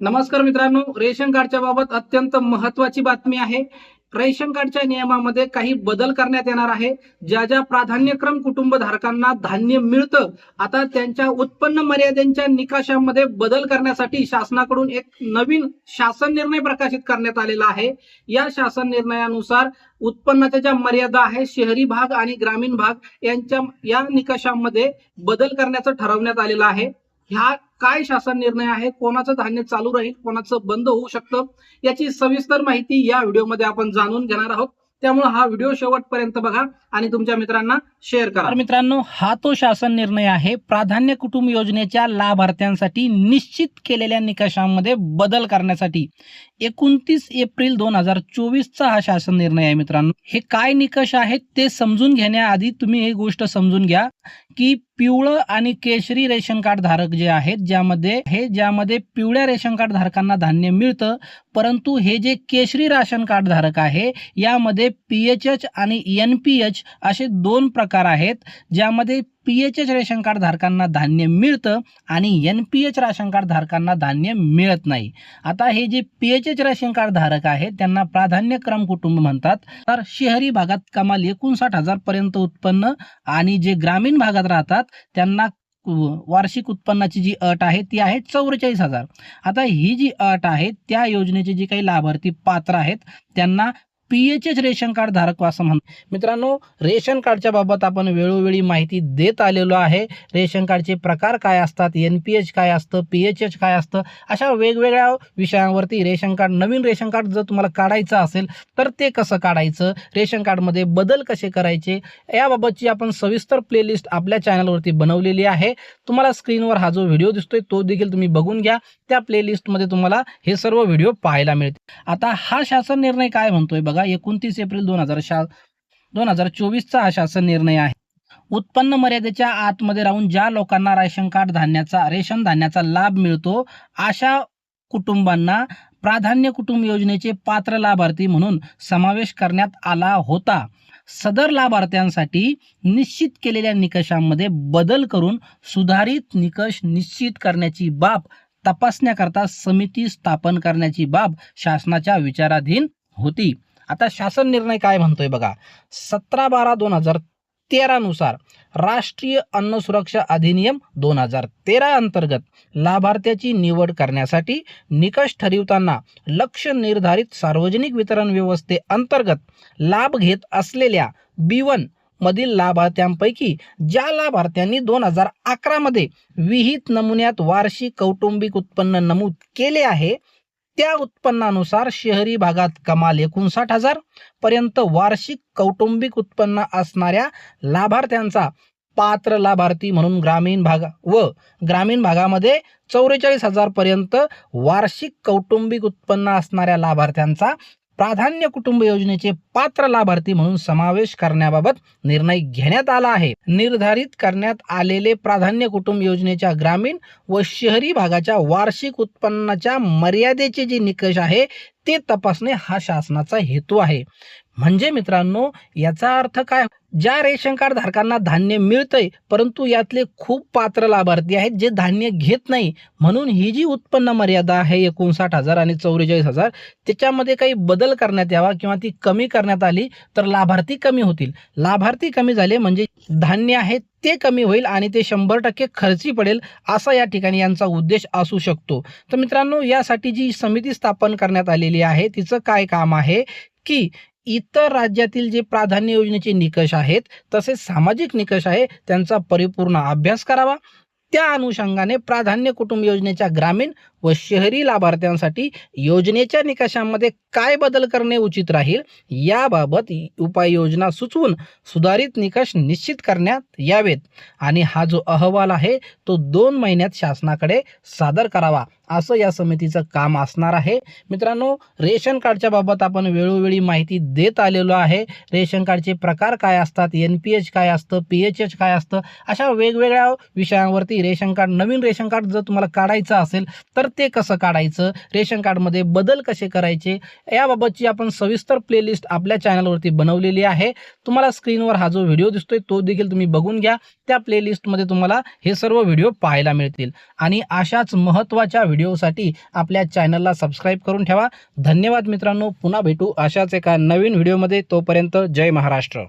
नमस्कार मित्रांनो रेशन कार्डच्या बाबत अत्यंत महत्वाची बातमी आहे. रेशन कार्डच्या नियमामध्ये काही बदल करण्यात येणार आहे. ज्या ज्या प्राधान्यक्रम कुटुंब धारकांना धान्य मिळतं आता त्यांच्या उत्पन्न मर्यादेच्या निकषामध्ये बदल करण्यासाठी शासनाकडून एक नवीन शासन निर्णय प्रकाशित करण्यात आलेला आहे. या शासन निर्णयानुसार उत्पन्नाच्या ज्या मर्यादा आहे शहरी भाग आणि ग्रामीण भाग यांच्या या निकषांमध्ये बदल करण्याचं ठरवण्यात आलेलं आहे. ह्या काय शासन निर्णय आहे? कोणाचं धान्य चालू राहील? कोणाचं बंद होऊ शकतं? याची सविस्तर माहिती या व्हिडिओमध्ये आपण जाणून घेणार आहोत. त्यामुळे हा व्हिडिओ शेवटपर्यंत बघा आणि तुमच्या मित्रांना शेअर करा. मित्रांनो हा तो शासन निर्णय आहे. प्राधान्य कुटुंब योजनेच्या लाभार्थ्यांसाठी निश्चित केलेल्या निकषांमध्ये बदल करण्यासाठी एकोणतीस एप्रिल दोन हजार चोवीसचा हा शासन निर्णय आहे मित्रांनो. हे काय निकष आहेत ते समजून घेण्याआधी तुम्ही ही गोष्ट समजून घ्या. की पिवळं आणि केशरी रेशन कार्ड धारक जे आहेत ज्यामध्ये हे ज्यामध्ये पिवळ्या रेशन कार्ड धारकांना धान्य मिळतं परंतु हे जे केशरी राशन कार्ड धारक आहे यामध्ये पी एच एच आणि एन पी एच असे दोन प्रकार आहेत ज्यामध्ये P H H ration card धारकांना धान्य मिळतं आणि N P H ration card धारकांना धान्य मिळत नाही. आता हे जे P H H ration card धारक आहेत त्यांना प्राधान्यक्रम कुटुंब म्हणतात. तर शहरी भागात कमाल एकोणसाठ हजार पर्यंत उत्पन्न आणि जे ग्रामीण भागात राहतात त्यांना वार्षिक उत्पन्नाची जी अट आहे ती आहे चौवेचाळीस हजार. आता ही जी अट आहे त्या योजनेचे जे काही लाभार्थी पात्र आहेत त्यांना P H H ration card धारक असं म्हण मित्रांनो रेशन कार्डच्या बाबत आपण वेळोवेळी माहिती देत आलेलो आहे. रेशन कार्डचे प्रकार काय असतात एन पी एच काय असतं पी एच एच काय असतं अशा वेगवेगळ्या विषयांवरती रेशन कार्ड नवीन रेशन कार्ड जर तुम्हाला काढायचं असेल तर ते कसं काढायचं रेशन कार्डमध्ये बदल कसे करायचे याबाबतची आपण सविस्तर प्लेलिस्ट आपल्या चॅनलवरती बनवलेली आहे. तुम्हाला स्क्रीनवर हा जो व्हिडिओ दिसतोय तो देखील तुम्ही बघून घ्या. त्या प्लेलिस्टमध्ये तुम्हाला हे सर्व व्हिडिओ पाहायला मिळतील. आता हा शासन निर्णय काय म्हणतोय बघा. एकोणतीस एप्रिल दोन हजार शा दोन हजार चोवीसचा हा शासन निर्णय आहे. उत्पन्न मर्यादेच्या आतमध्ये राहून ज्या लोकांना रेशन कार्ड धान्याचा रेशन धान्याचा लाभ मिळतो अशा कुटुंबांना प्राधान्य कुटुंब योजनेचे पात्र लाभार्थी म्हणून समावेश करण्यात आला होता. सदर लाभार्थ्यांसाठी निश्चित केलेल्या निकषांमध्ये बदल करून सुधारित निकष निश्चित करण्याची बाब तपासण्याकरता समिती स्थापन करण्याची बाब शासनाच्या विचाराधीन होती. आता शासन निर्णय काय म्हणतोय बघा. सतरा बारा दोन हजार तेरानुसार राष्ट्रीय अन्न सुरक्षा अधिनियम दोन हजार तेरा अंतर्गत लाभार्थ्याची निवड करण्यासाठी निकष ठरवताना लक्ष निर्धारित सार्वजनिक वितरण व्यवस्थे अंतर्गत लाभ घेत असलेल्या बी वन मधील लाभार्थ्यांपैकी ज्या लाभार्थ्यांनी दोन हजार अकरामध्ये विहित नमुन्यात वार्षिक कौटुंबिक उत्पन्न नमूद केले आहे त्या उत्पन्नानुसार शहरी भागात कमाल एकोणसाठ हजार पर्यंत वार्षिक कौटुंबिक उत्पन्न असणाऱ्या लाभार्थ्यांचा पात्र लाभार्थी म्हणून ग्रामीण भाग व ग्रामीण भागामध्ये चौवेचाळीस हजारपर्यंत वार्षिक कौटुंबिक उत्पन्न असणाऱ्या लाभार्थ्यांचा प्राधान्य कुटुंब योजनेचे पात्र लाभार्थी म्हणून समावेश करण्याबाबत निर्णय घेण्यात आला आहे. निर्धारित करण्यात आलेले प्राधान्य कुटुंब योजनेच्या ग्रामीण व शहरी भागाच्या वार्षिक उत्पन्नाच्या मर्यादेचे जे निकष आहे ते तपासणे हा शासनाचा हेतू आहे. म्हणजे मित्रांनो याचा अर्थ काय? ज्या रेशन कार्ड धारकांना धान्य मिळतंय परंतु यातले खूप पात्र लाभार्थी आहेत जे धान्य घेत नाही म्हणून ही जी उत्पन्न मर्यादा आहे एकोणसाठ हजार आणि चौवेचाळीस हजार त्याच्यामध्ये काही बदल करण्यात यावा किंवा ती कमी करण्यात आली तर लाभार्थी कमी होतील. लाभार्थी कमी झाले म्हणजे धान्य आहे ते कमी होईल आणि ते शंभर टक्के खर्ची पडेल असा या ठिकाणी यांचा उद्देश असू शकतो. तर मित्रांनो यासाठी जी समिती स्थापन करण्यात आलेली आहे तिचं काय काम आहे? की इतर राज्यातील जे प्राधान्य योजनेचे निकष आहेत तसेच सामाजिक निकष आहे त्यांचा परिपूर्ण अभ्यास करावा. त्या अनुषंगाने प्राधान्य कुटुंब योजनेच्या ग्रामीण व शहरी लाभार्थ्यांसाठी योजनेच्या निकषांमध्ये काय बदल करणे उचित राहील याबाबत उपाययोजना सुचवून सुधारित निकष निश्चित करण्यात यावेत. आणि हा जो अहवाल आहे तो दोन महिन्यात शासनाकडे सादर करावा असं या समितीचं काम असणार आहे. मित्रांनो रेशन कार्डच्या बाबत आपण वेळोवेळी माहिती देत आलेलो आहे. रेशन कार्डचे प्रकार काय असतात एन पी एच काय असतं पी एच एच काय असतं अशा वेगवेगळ्या विषयांवरती रेशन कार्ड नवीन रेशन कार्ड जर तुम्हाला काढायचं असेल तर ते कसं काढायचं? रेशन कार्डमध्ये बदल कसे करायचे? याबाबतची आपण सविस्तर प्लेलिस्ट आपल्या चॅनलवरती बनवलेली आहे. तुम्हाला स्क्रीनवर हा जो व्हिडिओ दिसतोय तो देखील तुम्ही बघून घ्या. त्या प्लेलिस्टमध्ये तुम्हाला हे सर्व व्हिडिओ पाहायला मिळतील. आणि अशाच महत्त्वाच्या व्हिडिओसाठी आपल्या चॅनलला सबस्क्राईब करून ठेवा. धन्यवाद मित्रांनो. पुन्हा भेटू अशाच एका नवीन व्हिडिओमध्ये तोपर्यंत जय महाराष्ट्र.